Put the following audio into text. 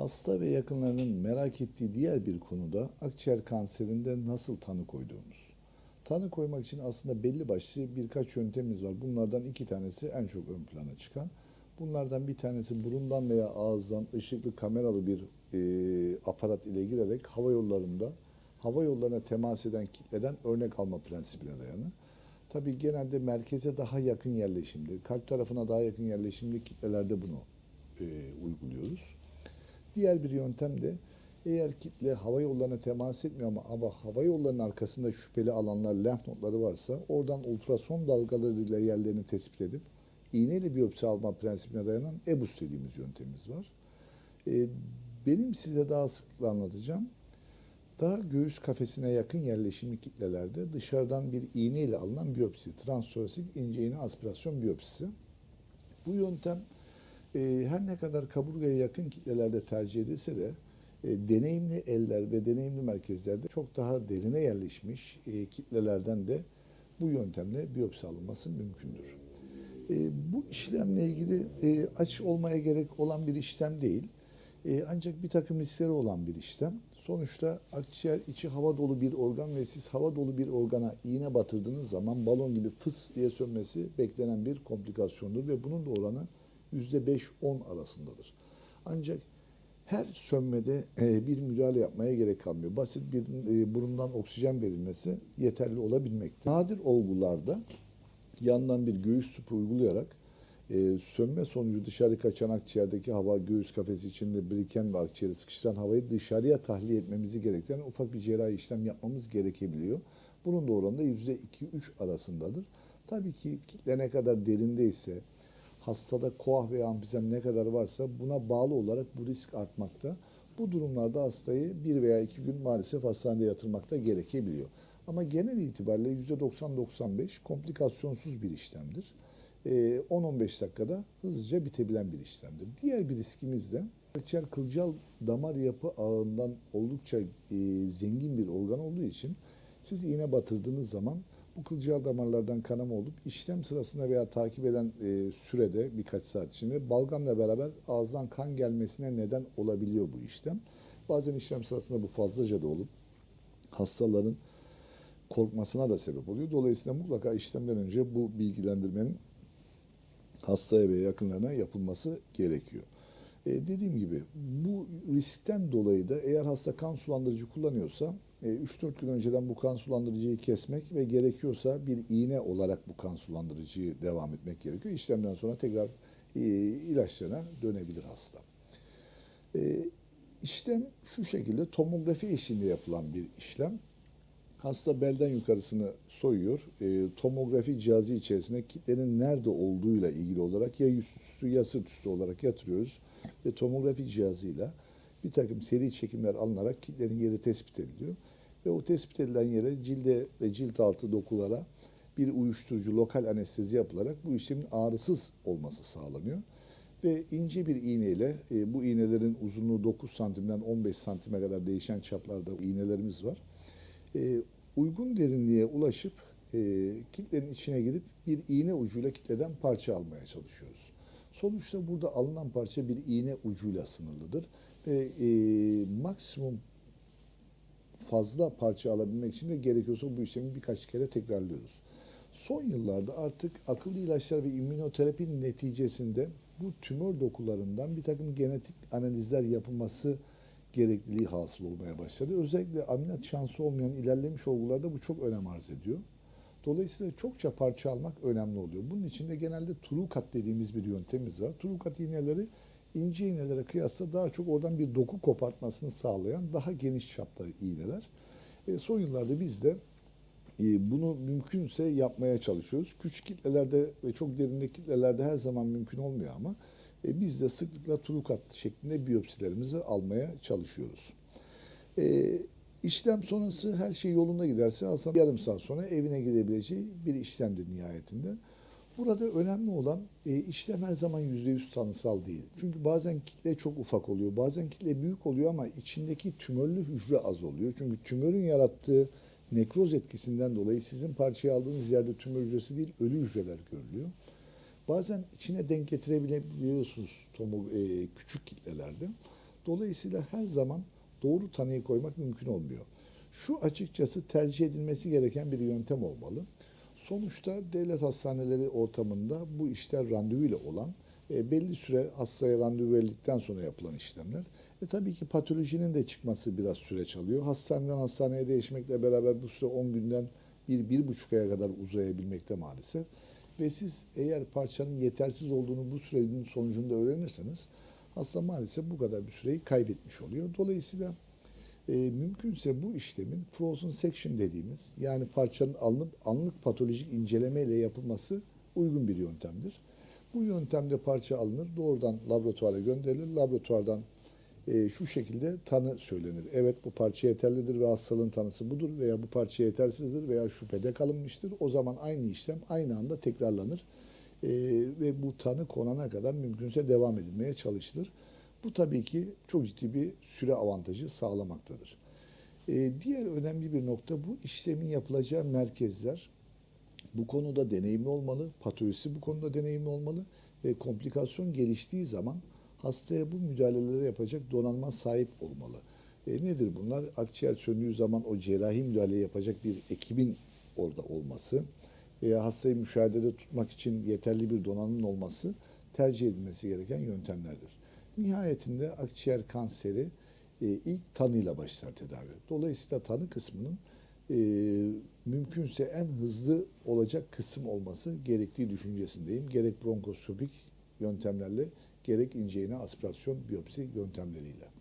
Hasta ve yakınlarının merak ettiği diğer bir konuda akciğer kanserinde nasıl tanı koyduğumuz. Tanı koymak için aslında belli başlı birkaç yöntemimiz var. Bunlardan iki tanesi en çok ön plana çıkan. Bunlardan bir tanesi burundan veya ağızdan ışıklı kameralı bir e, aparat ile girerek hava yollarında hava yollarına temas eden kitleden örnek alma prensibine dayanır. Tabii genelde merkeze daha yakın yerleşimde, kalp tarafına daha yakın yerleşimli kitlelerde bunu e, uyguluyoruz. Diğer bir yöntem de eğer kitle hava yollarına temas etmiyor ama, ama hava yollarının arkasında şüpheli alanlar, lenf notları varsa oradan ultrason dalgalarıyla yerlerini tespit edip iğneyle biyopsi alma prensibine dayanan EBUS dediğimiz yöntemimiz var. E, benim size daha sıklıkla anlatacağım. Daha göğüs kafesine yakın yerleşimli kitlelerde dışarıdan bir iğne ile alınan biyopsi, transtörasik ince iğne aspirasyon biyopsisi. Bu yöntem e, her ne kadar kaburgaya yakın kitlelerde tercih edilse de e, deneyimli eller ve deneyimli merkezlerde çok daha derine yerleşmiş e, kitlelerden de bu yöntemle biyopsi alınması mümkündür. E, bu işlemle ilgili e, aç olmaya gerek olan bir işlem değil. E, ancak bir takım riskleri olan bir işlem. Sonuçta akciğer içi hava dolu bir organ ve siz hava dolu bir organa iğne batırdığınız zaman balon gibi fıs diye sönmesi beklenen bir komplikasyondur ve bunun da oranı %5-10 arasındadır. Ancak her sönmede e, bir müdahale yapmaya gerek kalmıyor. Basit bir e, burundan oksijen verilmesi yeterli olabilmekte. Nadir olgularda yandan bir göğüs tüpü uygulayarak e, sönme sonucu dışarı kaçan akciğerdeki hava göğüs kafesi içinde biriken ve akciğeri sıkıştıran havayı dışarıya tahliye etmemizi gerektiren ufak bir cerrahi işlem yapmamız gerekebiliyor. Bunun da oranı da %2-3 arasındadır. Tabii ki kitle ne kadar derindeyse, hastada koah veya amfizem ne kadar varsa buna bağlı olarak bu risk artmakta. Bu durumlarda hastayı bir veya iki gün maalesef hastanede yatırmakta gerekebiliyor. Ama genel itibariyle %90-95 komplikasyonsuz bir işlemdir. Ee, 10-15 dakikada hızlıca bitebilen bir işlemdir. Diğer bir riskimiz de akciğer kılcal damar yapı ağından oldukça e, zengin bir organ olduğu için siz iğne batırdığınız zaman bu kılcal damarlardan kanama olup işlem sırasında veya takip eden e, sürede birkaç saat içinde balgamla beraber ağızdan kan gelmesine neden olabiliyor bu işlem. Bazen işlem sırasında bu fazlaca da olup hastaların korkmasına da sebep oluyor. Dolayısıyla mutlaka işlemden önce bu bilgilendirmenin hastaya ve yakınlarına yapılması gerekiyor. E, dediğim gibi bu riskten dolayı da eğer hasta kan sulandırıcı kullanıyorsa 3-4 gün önceden bu kan sulandırıcıyı kesmek ve gerekiyorsa bir iğne olarak bu kan sulandırıcıyı devam etmek gerekiyor. İşlemden sonra tekrar e, ilaçlarına dönebilir hasta. E, işlem şu şekilde tomografi eşliğinde yapılan bir işlem. Hasta belden yukarısını soyuyor. E, tomografi cihazı içerisine kitlenin nerede olduğuyla ilgili olarak ya yüzüstü ya sırt üstü olarak yatırıyoruz. Ve tomografi cihazıyla bir takım seri çekimler alınarak kitlenin yeri tespit ediliyor. Ve o tespit edilen yere cilde ve cilt altı dokulara bir uyuşturucu lokal anestezi yapılarak bu işlemin ağrısız olması sağlanıyor. Ve ince bir iğneyle e, bu iğnelerin uzunluğu 9 santimden 15 santime kadar değişen çaplarda iğnelerimiz var e, uygun derinliğe ulaşıp e, kitlenin içine girip bir iğne ucuyla kitleden parça almaya çalışıyoruz. Sonuçta burada alınan parça bir iğne ucuyla sınırlıdır ve e, maksimum fazla parça alabilmek için de gerekiyorsa bu işlemi birkaç kere tekrarlıyoruz. Son yıllarda artık akıllı ilaçlar ve immünoterapi neticesinde bu tümör dokularından bir takım genetik analizler yapılması gerekliliği hasıl olmaya başladı. Özellikle ameliyat şansı olmayan ilerlemiş olgularda bu çok önem arz ediyor. Dolayısıyla çokça parça almak önemli oluyor. Bunun için de genelde trukat dediğimiz bir yöntemimiz var. Trukat iğneleri ince iğnelere kıyasla daha çok oradan bir doku kopartmasını sağlayan daha geniş çaplı iğneler. E, son yıllarda biz de e, bunu mümkünse yapmaya çalışıyoruz. Küçük kitlelerde ve çok derindeki kitlelerde her zaman mümkün olmuyor ama e, biz de sıklıkla trukat şeklinde biyopsilerimizi almaya çalışıyoruz. E, işlem sonrası her şey yolunda giderse aslında yarım saat sonra evine gidebileceği bir işlemdir nihayetinde. Burada önemli olan e, işlem her zaman %100 tanısal değil. Çünkü bazen kitle çok ufak oluyor, bazen kitle büyük oluyor ama içindeki tümörlü hücre az oluyor. Çünkü tümörün yarattığı nekroz etkisinden dolayı sizin parçayı aldığınız yerde tümör hücresi değil, ölü hücreler görülüyor. Bazen içine denk getirebiliyorsunuz tomo, e, küçük kitlelerde. Dolayısıyla her zaman doğru tanıyı koymak mümkün olmuyor. Şu açıkçası tercih edilmesi gereken bir yöntem olmalı. Sonuçta devlet hastaneleri ortamında bu işler randevuyla olan e, belli süre hastaya randevu verildikten sonra yapılan işlemler. E tabii ki patolojinin de çıkması biraz süreç alıyor. Hastaneden hastaneye değişmekle beraber bu süre 10 günden bir, bir buçuk aya kadar uzayabilmekte maalesef. Ve siz eğer parçanın yetersiz olduğunu bu sürecin sonucunda öğrenirseniz hasta maalesef bu kadar bir süreyi kaybetmiş oluyor. Dolayısıyla e, mümkünse bu işlemin frozen section dediğimiz yani parçanın alınıp anlık patolojik incelemeyle yapılması uygun bir yöntemdir. Bu yöntemde parça alınır, doğrudan laboratuvara gönderilir. Laboratuvardan e, şu şekilde tanı söylenir. Evet bu parça yeterlidir ve hastalığın tanısı budur veya bu parça yetersizdir veya şüphede kalınmıştır. O zaman aynı işlem aynı anda tekrarlanır E, ve bu tanı konana kadar mümkünse devam edilmeye çalışılır. Bu tabii ki çok ciddi bir süre avantajı sağlamaktadır. E, diğer önemli bir nokta bu işlemin yapılacağı merkezler bu konuda deneyimli olmalı, patolojisi bu konuda deneyimli olmalı ve komplikasyon geliştiği zaman hastaya bu müdahaleleri yapacak donanma sahip olmalı. E, nedir bunlar? Akciğer söndüğü zaman o cerrahi müdahale yapacak bir ekibin orada olması veya hastayı müşahedede tutmak için yeterli bir donanımın olması tercih edilmesi gereken yöntemlerdir. Nihayetinde akciğer kanseri e, ilk tanıyla başlar tedavi. Dolayısıyla tanı kısmının e, mümkünse en hızlı olacak kısım olması gerektiği düşüncesindeyim. Gerek bronkoskopik yöntemlerle gerek ince iğne aspirasyon biyopsi yöntemleriyle.